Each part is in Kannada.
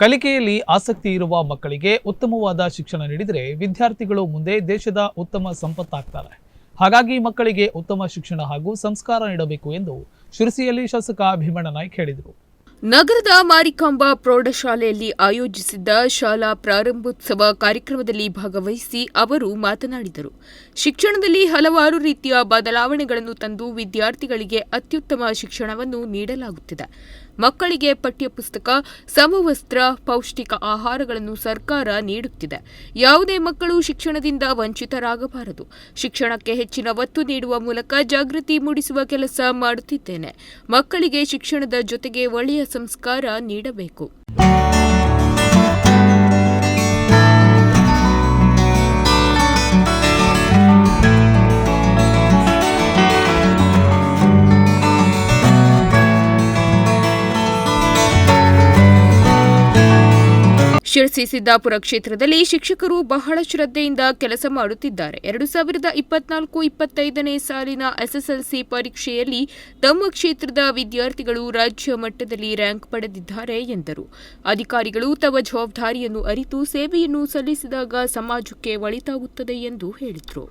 ಕಲಿಕೆಯಲ್ಲಿ ಆಸಕ್ತಿ ಇರುವ ಮಕ್ಕಳಿಗೆ ಉತ್ತಮವಾದ ಶಿಕ್ಷಣ ನೀಡಿದರೆ ವಿದ್ಯಾರ್ಥಿಗಳು ಮುಂದೆ ದೇಶದ ಉತ್ತಮ ಸಂಪತ್ತಾಗ್ತಾರೆ. ಹಾಗಾಗಿ ಮಕ್ಕಳಿಗೆ ಉತ್ತಮ ಶಿಕ್ಷಣ ಹಾಗೂ ಸಂಸ್ಕಾರ ನೀಡಬೇಕು ಎಂದು ಶಿರಸಿಯಲ್ಲಿ ಶಾಸಕ ಭೀಮಣ್ಣ ನಾಯ್ಕ್ ಹೇಳಿದರು. ನಗರದ ಮಾರಿಕಾಂಬಾ ಪ್ರೌಢಶಾಲೆಯಲ್ಲಿ ಆಯೋಜಿಸಿದ್ದ ಶಾಲಾ ಪ್ರಾರಂಭೋತ್ಸವ ಕಾರ್ಯಕ್ರಮದಲ್ಲಿ ಭಾಗವಹಿಸಿ ಅವರು ಮಾತನಾಡಿದರು. ಶಿಕ್ಷಣದಲ್ಲಿ ಹಲವಾರು ರೀತಿಯ ಬದಲಾವಣೆಗಳನ್ನು ತಂದು ವಿದ್ಯಾರ್ಥಿಗಳಿಗೆ ಅತ್ಯುತ್ತಮ ಶಿಕ್ಷಣವನ್ನು ನೀಡಲಾಗುತ್ತಿದೆ. ಮಕ್ಕಳಿಗೆ ಪಠ್ಯಪುಸ್ತಕ, ಸಮವಸ್ತ್ರ, ಪೌಷ್ಟಿಕ ಆಹಾರಗಳನ್ನು ಸರ್ಕಾರ ನೀಡುತ್ತಿದೆ. ಯಾವುದೇ ಮಕ್ಕಳು ಶಿಕ್ಷಣದಿಂದ ವಂಚಿತರಾಗಬಾರದು. ಶಿಕ್ಷಣಕ್ಕೆ ಹೆಚ್ಚಿನ ಒತ್ತು ನೀಡುವ ಮೂಲಕ ಜಾಗೃತಿ ಮೂಡಿಸುವ ಕೆಲಸ ಮಾಡುತ್ತಿದ್ದೇನೆ. ಮಕ್ಕಳಿಗೆ ಶಿಕ್ಷಣದ ಜೊತೆಗೆ ಒಳ್ಳೆಯ ಸಂಸ್ಕಾರ ನೀಡಬೇಕು. ಶಿರಸಿ ಸಿದ್ದಾಪುರ ಕ್ಷೇತ್ರದಲ್ಲಿ ಶಿಕ್ಷಕರು ಬಹಳ ಶ್ರದ್ಧೆಯಿಂದ ಕೆಲಸ ಮಾಡುತ್ತಿದ್ದಾರೆ. ಎರಡು ಸಾವಿರದ ಇಪ್ಪತ್ನಾಲ್ಕು ಇಪ್ಪತ್ತೈದನೇ ಸಾಲಿನ ಎಸ್ಎಸ್ಎಲ್ಸಿ ಪರೀಕ್ಷೆಯಲ್ಲಿ ತಮ್ಮ ಕ್ಷೇತ್ರದ ವಿದ್ಯಾರ್ಥಿಗಳು ರಾಜ್ಯ ಮಟ್ಟದಲ್ಲಿ ರ್ಯಾಂಕ್ ಪಡೆದಿದ್ದಾರೆ ಎಂದರು. ಅಧಿಕಾರಿಗಳು ತಮ್ಮ ಜವಾಬ್ದಾರಿಯನ್ನು ಅರಿತು ಸೇವೆಯನ್ನು ಸಲ್ಲಿಸಿದಾಗ ಸಮಾಜಕ್ಕೆ ಒಳಿತಾಗುತ್ತದೆ ಎಂದು ಹೇಳಿದರು.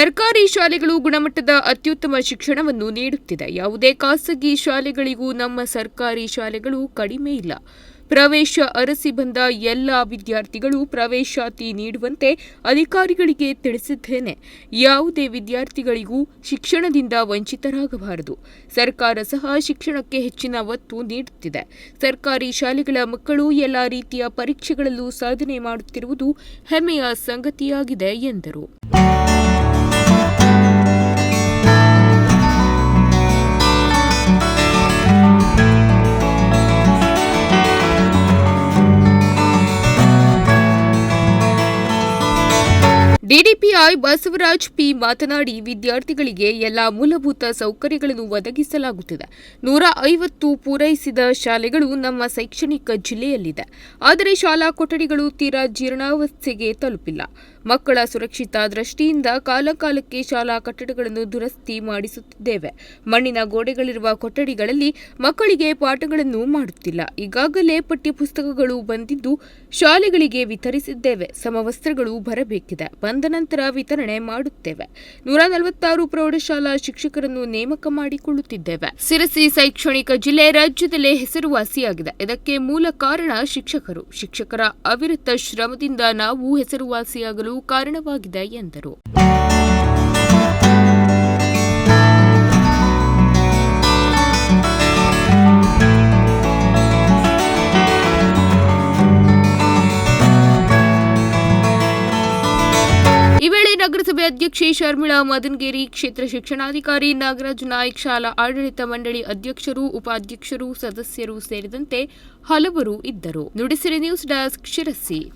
ಸರ್ಕಾರಿ ಶಾಲೆಗಳು ಗುಣಮಟ್ಟದ ಅತ್ಯುತ್ತಮ ಶಿಕ್ಷಣವನ್ನು ನೀಡುತ್ತಿದೆ. ಯಾವುದೇ ಖಾಸಗಿ ಶಾಲೆಗಳಿಗೂ ನಮ್ಮ ಸರ್ಕಾರಿ ಶಾಲೆಗಳು ಕಡಿಮೆ ಇಲ್ಲ. ಪ್ರವೇಶ ಅರಸಿ ಬಂದ ಎಲ್ಲ ವಿದ್ಯಾರ್ಥಿಗಳು ಪ್ರವೇಶಾತಿ ನೀಡುವಂತೆ ಅಧಿಕಾರಿಗಳಿಗೆ ತಿಳಿಸಿದ್ದೇನೆ. ಯಾವುದೇ ವಿದ್ಯಾರ್ಥಿಗಳಿಗೂ ಶಿಕ್ಷಣದಿಂದ ವಂಚಿತರಾಗಬಾರದು. ಸರ್ಕಾರ ಸಹ ಶಿಕ್ಷಣಕ್ಕೆ ಹೆಚ್ಚಿನ ಒತ್ತು ನೀಡುತ್ತಿದೆ. ಸರ್ಕಾರಿ ಶಾಲೆಗಳ ಮಕ್ಕಳು ಎಲ್ಲ ರೀತಿಯ ಪರೀಕ್ಷೆಗಳಲ್ಲೂ ಸಾಧನೆ ಮಾಡುತ್ತಿರುವುದು ಹೆಮ್ಮೆಯ ಸಂಗತಿಯಾಗಿದೆ ಎಂದರು. ಡಿಡಿಪಿಐ ಬಸವರಾಜ್ ಪಿ ಮಾತನಾಡಿ, ವಿದ್ಯಾರ್ಥಿಗಳಿಗೆ ಎಲ್ಲ ಮೂಲಭೂತ ಸೌಕರ್ಯಗಳನ್ನು ಒದಗಿಸಲಾಗುತ್ತಿದೆ. ನೂರ ಐವತ್ತು ಪೂರೈಸಿದ ಶಾಲೆಗಳು ನಮ್ಮ ಶೈಕ್ಷಣಿಕ ಜಿಲ್ಲೆಯಲ್ಲಿದೆ. ಆದರೆ ಶಾಲಾ ಕೊಠಡಿಗಳು ತೀರಾ ಜೀರ್ಣಾವಸ್ಥೆಗೆ ತಲುಪಿಲ್ಲ. ಮಕ್ಕಳ ಸುರಕ್ಷಿತ ದೃಷ್ಟಿಯಿಂದ ಕಾಲಕಾಲಕ್ಕೆ ಶಾಲಾ ಕಟ್ಟಡಗಳನ್ನು ದುರಸ್ತಿ ಮಾಡಿಸುತ್ತಿದ್ದೇವೆ. ಮಣ್ಣಿನ ಗೋಡೆಗಳಿರುವ ಕೊಠಡಿಗಳಲ್ಲಿ ಮಕ್ಕಳಿಗೆ ಪಾಠಗಳನ್ನು ಮಾಡುತ್ತಿಲ್ಲ. ಈಗಾಗಲೇ ಪಠ್ಯಪುಸ್ತಕಗಳು ಬಂದಿದ್ದು ಶಾಲೆಗಳಿಗೆ ವಿತರಿಸಿದ್ದೇವೆ. ಸಮವಸ್ತ್ರಗಳು ಬರಬೇಕಿದೆ. ನಂತರ ವಿತರಣೆ ಮಾಡುತ್ತೇವೆ. ನೂರ ನಲವತ್ತಾರು ಪ್ರೌಢಶಾಲಾ ಶಿಕ್ಷಕರನ್ನು ನೇಮಕ ಮಾಡಿಕೊಳ್ಳುತ್ತಿದ್ದೇವೆ. ಸಿರಸಿ ಶೈಕ್ಷಣಿಕ ಜಿಲ್ಲೆ ರಾಜ್ಯದಲ್ಲೇ ಹೆಸರುವಾಸಿಯಾಗಿದೆ. ಇದಕ್ಕೆ ಮೂಲ ಕಾರಣ ಶಿಕ್ಷಕರು. ಶಿಕ್ಷಕರ ಅವಿರತ ಶ್ರಮದಿಂದ ನಾವು ಹೆಸರುವಾಸಿಯಾಗಲು ಕಾರಣವಾಗಿದೆ ಎಂದರು. ಈ ವೇಳೆ ನಗರಸಭೆ ಅಧ್ಯಕ್ಷೆ ಶರ್ಮಿಳಾ ಮದನ್ಗೇರಿ ಕ್ಷೇತ್ರ ಶಿಕ್ಷಣಾಧಿಕಾರಿ ನಾಗರಾಜ್ ನಾಯ್ಕ್ ಶಾಲಾ ಆಡಳಿತ ಮಂಡಳಿ ಅಧ್ಯಕ್ಷರು, ಉಪಾಧ್ಯಕ್ಷರು, ಸದಸ್ಯರು ಸೇರಿದಂತೆ ಹಲವರು ಇದ್ದರು. Nudisiri news desk Sirsi.